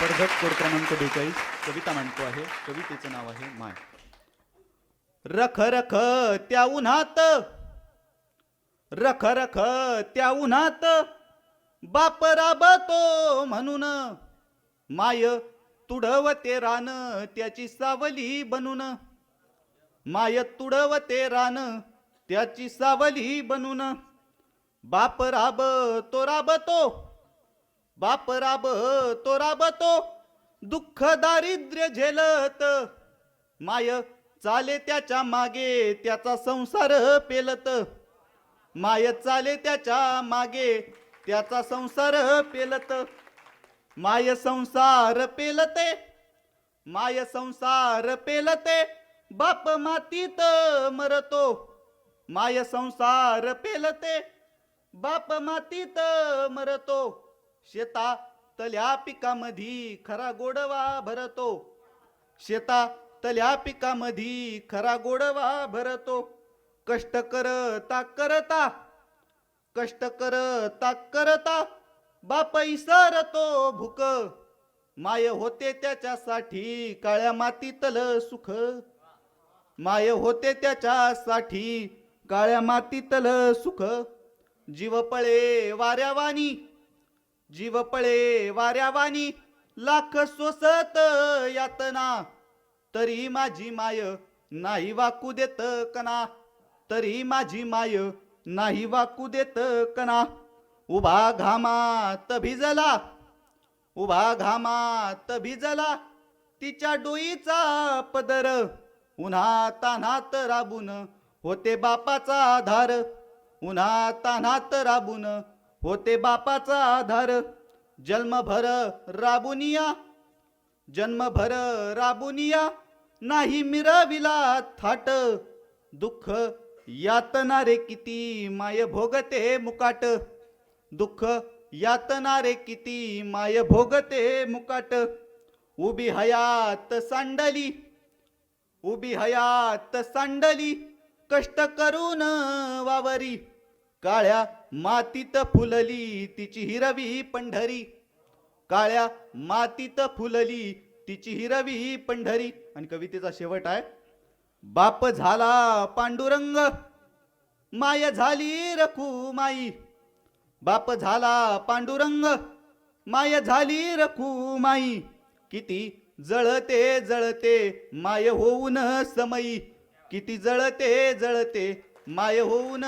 पडझट code क्रमांक बेचाळीस कविता म्हणतो आहे. कवितेचं नाव आहे माय. रख रख त्या उन्हात. रख रख त्या उन्हात. बाप राबतो म्हणून. माय तुडवते रान त्याची सावली बनून. माय तुडवते रान त्याची सावली बनून. बाप राब तो राबतो. बाप राब तो राबतो दुःख दारिद्र्य झेलत. माय चाले त्याच्यामागे त्याचा संसार पेलत. माय चाले त्याच्यामागे त्याचा संसार पेलत. माय संसार पेलते माय संसार पेलते बाप मातीत मरतो. माय संसार पेलते बाप मातीत मरतो. शेता तल्या पिकामधी खरा गोडवा भरतो. शेता तल्या पिकामधी खरा गोडवा भरतो. कष्ट करता करता कष्ट करता करता बाप इसरतो भूक. माय होते त्याच्यासाठी काळ्या मातीतल सुख. माय होते त्याच्यासाठी काळ्या मातीतल सुख. जीव पळे वाऱ्यावानी जीव पळे वाऱ्यावानी लाख सोसत यातना. तरी माझी माय नाही वाकू देत कना तरी माझी माय नाही वाकू देत कना उभा घामात भिजला उभा घामात भिजला तिच्या डोईचा पदर. उन्हा तान्हात राबून होते बापाचा आधार उन्हा तान्हात राबून होते बापाचा आधार. जन्मभर राबुनिया जन्मभर राबुनिया नाही मिरविला थाट. दुःख यातनारे किती माय भोगते मुकाट. दुःख यातनारे किती माय भोगते मुकाट. उभी हयात सांडली उभी हयात सांडली कष्ट करून वावरी. काळ्या मातीत फुलली तिची हिरवी पंढरी. काळ्या मातीत फुलली तिची हिरवी पंढरी. आणि कवितेचा शेवट आहे बाप झाला पांडुरंग माय झाली रखू माई बाप झाला पांडुरंग माय झाली रखू माई किती जळते जळते माय होऊन समई. किती जळते जळते माय होऊन